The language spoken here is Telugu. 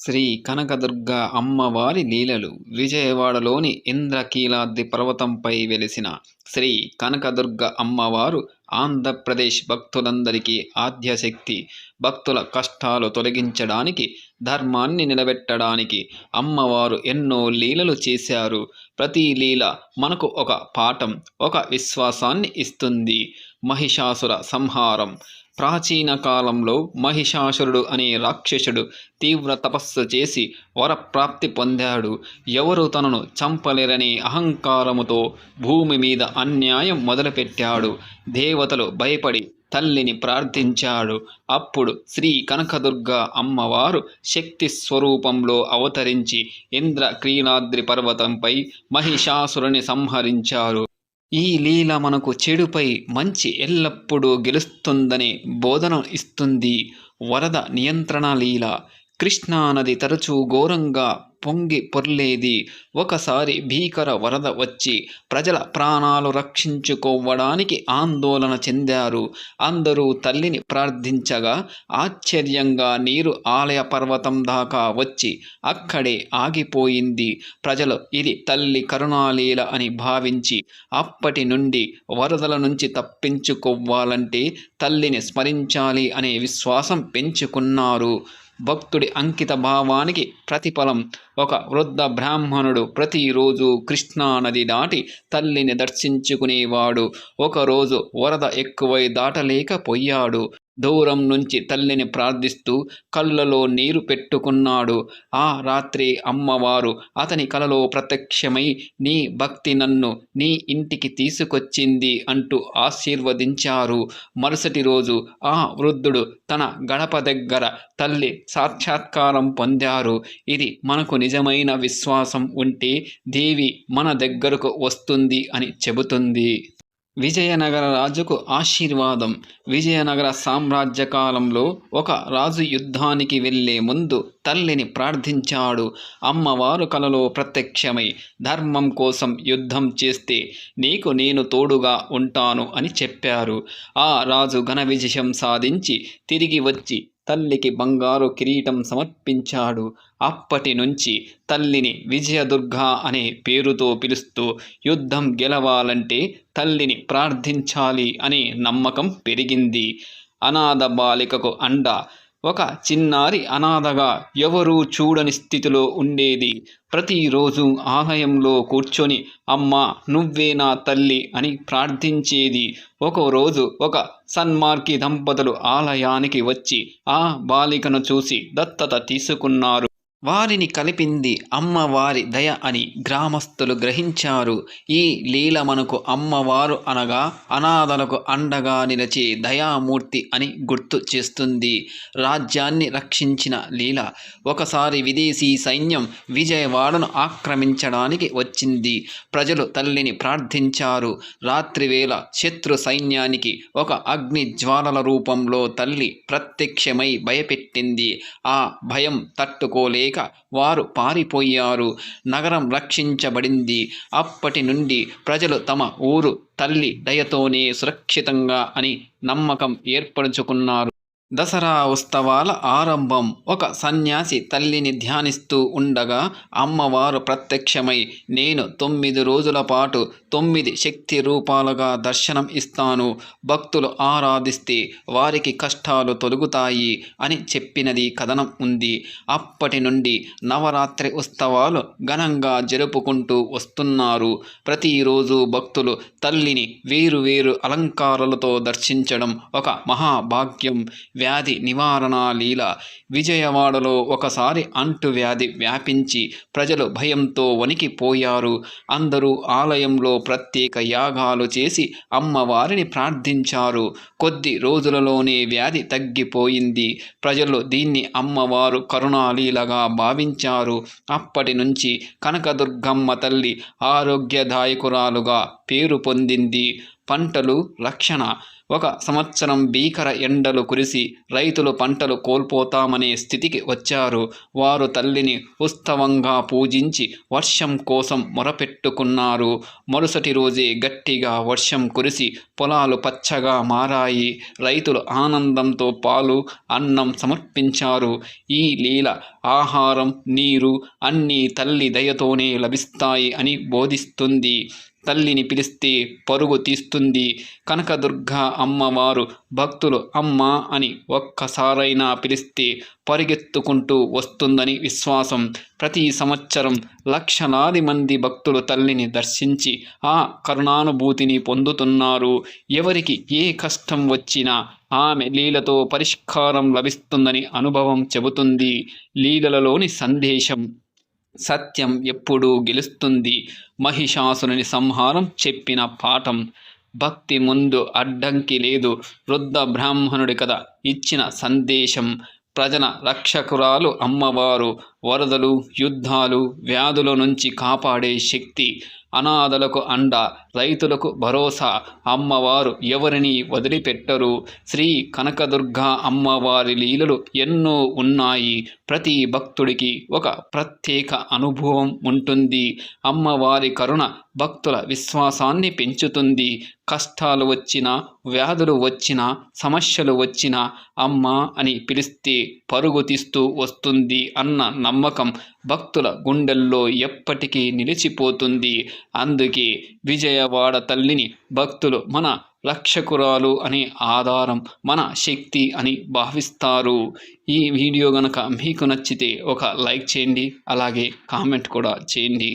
శ్రీ కనకదుర్గ అమ్మవారి లీలలు. విజయవాడలోని ఇంద్రకీలాద్రి పర్వతంపై వెలిసిన శ్రీ కనకదుర్గ అమ్మవారు ఆంధ్రప్రదేశ్ భక్తులందరికీ ఆద్యశక్తి భక్తుల కష్టాలు తొలగించడానికి ధర్మాన్ని నిలబెట్టడానికి అమ్మవారు ఎన్నో లీలలు చేశారు. ప్రతి లీల మనకు ఒక పాఠం ఒక విశ్వాసాన్ని ఇస్తుంది. మహిషాసుర సంహారం. ప్రాచీన కాలంలో మహిషాసురుడు అనే రాక్షసుడు తీవ్ర తపస్సు చేసి వరప్రాప్తి పొందాడు. ఎవరు తనను చంపలేరనే అహంకారముతో భూమి మీద అన్యాయం మొదలుపెట్టాడు. దేవతలు భయపడి తల్లిని ప్రార్థించాడు. అప్పుడు శ్రీ కనకదుర్గ అమ్మవారు శక్తి స్వరూపంలో అవతరించి ఇంద్ర క్రీనాద్రి పర్వతంపై మహిషాసురుని సంహరించారు. ఈ లీల మనకు చెడుపై మంచి ఎల్లప్పుడూ గెలుస్తుందనే బోధన ఇస్తుంది. వరద నియంత్రణ లీల. కృష్ణానది తరచూ ఘోరంగా పొంగి పొర్లేది. ఒకసారి భీకర వరద వచ్చి ప్రజల ప్రాణాలు రక్షించుకోవడానికి ఆందోళన చెందారు. అందరూ తల్లిని ప్రార్థించగా ఆశ్చర్యంగా నీరు ఆలయ పర్వతం దాకా వచ్చి అక్కడే ఆగిపోయింది. ప్రజలు ఇది తల్లి కరుణాలీల అని భావించి అప్పటి నుండి వరదల నుంచి తప్పించుకోవాలంటే తల్లిని స్మరించాలి అనే విశ్వాసం పెంచుకున్నారు. భక్తుడి అంకిత భావానికి ప్రతిఫలం. ఒక వృద్ధ బ్రాహ్మణుడు ప్రతిరోజు కృష్ణానది దాటి తల్లిని దర్శించుకునేవాడు. ఒకరోజు వరద ఎక్కువై దాటలేకపోయాడు. దూరం నుంచి తల్లిని ప్రార్థిస్తూ కళ్ళలో నీరు పెట్టుకున్నాడు. ఆ రాత్రి అమ్మవారు అతని కలలో ప్రత్యక్షమై నీ భక్తి నన్ను నీ ఇంటికి తీసుకొచ్చింది అంటూ ఆశీర్వదించారు. మరుసటి రోజు ఆ వృద్ధుడు తన గడప దగ్గర తల్లి సాక్షాత్కారం పొందారు. ఇది మనకు నిజమైన విశ్వాసం ఉంటే దేవి మన దగ్గరకు వస్తుంది అని చెబుతుంది. విజయనగర రాజుకు ఆశీర్వాదం. విజయనగర సామ్రాజ్య కాలంలో ఒక రాజు యుద్ధానికి వెళ్ళే ముందు తల్లిని ప్రార్థించాడు. అమ్మవారు కలలో ప్రత్యక్షమై ధర్మం కోసం యుద్ధం చేస్తే నీకు నేను తోడుగా ఉంటాను అని చెప్పారు. ఆ రాజు ఘన విజయం సాధించి తిరిగి వచ్చి తల్లికి బంగారు కిరీటం సమర్పించాడు. అప్పటి నుంచి తల్లిని విజయదుర్గ అనే పేరుతో పిలుస్తూ యుద్ధం గెలవాలంటే తల్లిని ప్రార్థించాలి అనే నమ్మకం పెరిగింది. అనాథ బాలికకు అండ ఒక చిన్నారి అనాథగా ఎవరూ చూడని స్థితిలో ఉండేది. ప్రతిరోజు ఆలయంలో కూర్చొని అమ్మ నువ్వే నా తల్లి అని ప్రార్థించేది. ఒకరోజు ఒక సన్మార్కి దంపతులు ఆలయానికి వచ్చి ఆ బాలికను చూసి దత్తత తీసుకున్నారు. వారిని కలిపింది అమ్మవారి దయ అని గ్రామస్తులు గ్రహించారు. ఈ లీల మనకు అమ్మవారు అనగా అనాథలకు అండగా నిలచే దయామూర్తి అని గుర్తు చేస్తుంది. రాజ్యాన్ని రక్షించిన లీల ఒకసారి విదేశీ సైన్యం విజయవాడను ఆక్రమించడానికి వచ్చింది. ప్రజలు తల్లిని ప్రార్థించారు. రాత్రివేళ శత్రు సైన్యానికి ఒక అగ్ని జ్వాలల రూపంలో తల్లి ప్రత్యక్షమై భయపెట్టింది. ఆ భయం తట్టుకోలే లేక వారు పారిపోయారు. నగరం రక్షించబడింది. అప్పటి నుండి ప్రజలు తమ ఊరు తల్లి దయతోనే సురక్షితంగా అని నమ్మకం ఏర్పరచుకున్నారు. దసరా ఉత్సవాల ఆరంభం. ఒక సన్యాసి తల్లిని ధ్యానిస్తూ ఉండగా అమ్మవారు ప్రత్యక్షమై నేను తొమ్మిది రోజుల పాటు తొమ్మిది శక్తి రూపాలుగా దర్శనం ఇస్తాను. భక్తులు ఆరాధిస్తే వారికి కష్టాలు తొలుగుతాయి అని చెప్పినది కథనం ఉంది. అప్పటి నుండి నవరాత్రి ఉత్సవాలు ఘనంగా జరుపుకుంటూ వస్తున్నారు. ప్రతిరోజు భక్తులు తల్లిని వేరు వేరు అలంకారాలతో దర్శించడం ఒక మహాభాగ్యం. వ్యాధి నివారణ లీల విజయవాడలో ఒకసారి అంటువ్యాధి వ్యాపించి ప్రజలు భయంతో వణికిపోయారు. అందరూ ఆలయంలో ప్రత్యేక యాగాలు చేసి అమ్మవారిని ప్రార్థించారు. కొద్ది రోజులలోనే వ్యాధి తగ్గిపోయింది. ప్రజలు దీన్ని అమ్మవారు కరుణాలీలగా భావించారు. అప్పటి నుంచి కనకదుర్గమ్మ తల్లి ఆరోగ్యదాయకురాలుగా పేరు పొందింది. పంటలు రక్షణ. ఒక సంవత్సరం భీకర ఎండలు కురిసి రైతులు పంటలు కోల్పోతామనే స్థితికి వచ్చారు. వారు తల్లిని ఉత్సవంగా పూజించి వర్షం కోసం మొరపెట్టుకున్నారు. మరుసటి రోజే గట్టిగా వర్షం కురిసి పొలాలు పచ్చగా మారాయి. రైతులు ఆనందంతో పాలు అన్నం సమర్పించారు. ఈ లీల ఆహారం నీరు అన్నీ తల్లి దయతోనే లభిస్తాయి అని బోధిస్తుంది. తల్లిని పిలిస్తే పరుగు తీస్తుంది కనకదుర్గ అమ్మవారు భక్తులు అమ్మ అని ఒక్కసారైనా పిలిస్తే పరిగెత్తుకుంటూ వస్తుందని విశ్వాసం. ప్రతి సంవత్సరం లక్షలాది మంది భక్తులు తల్లిని దర్శించి ఆ కరుణానుభూతిని పొందుతున్నారు. ఎవరికి ఏ కష్టం వచ్చినా ఆమె లీలతో పరిష్కారం లభిస్తుందని అనుభవం చెబుతుంది. లీలలలోని సందేశం. సత్యం ఎప్పుడూ గెలుస్తుంది. మహిషాసురుని సంహారం చెప్పిన పాఠం. భక్తి ముందు అడ్డంకి లేదు. వృద్ధ బ్రాహ్మణుడి కథ ఇచ్చిన సందేశం. ప్రజల రక్షకురాలు అమ్మవారు. వరదలు యుద్ధాలు వ్యాధుల నుంచి కాపాడే శక్తి. అనాథలకు అండ రైతులకు భరోసా అమ్మవారు ఎవరిని వదిలిపెట్టరు? శ్రీ కనకదుర్గ అమ్మవారి లీలలు ఎన్నో ఉన్నాయి. ప్రతి భక్తుడికి ఒక ప్రత్యేక అనుభవం ఉంటుంది. అమ్మవారి కరుణ భక్తుల విశ్వాసాన్ని పెంచుతుంది. కష్టాలు వచ్చినా వ్యాధులు వచ్చినా సమస్యలు వచ్చినా అమ్మ అని పిలిస్తే పరుగు తీస్తూ వస్తుంది అన్న నమ్మకం భక్తుల గుండెల్లో ఎప్పటికీ నిలిచిపోతుంది. అందుకే విజయవాడ తల్లిని భక్తులు మన రక్షకురాలు అనే ఆధారం మన శక్తి అని భావిస్తారు. ఈ వీడియో గనక మీకు నచ్చితే ఒక లైక్ చేయండి అలాగే కామెంట్ కూడా చేయండి.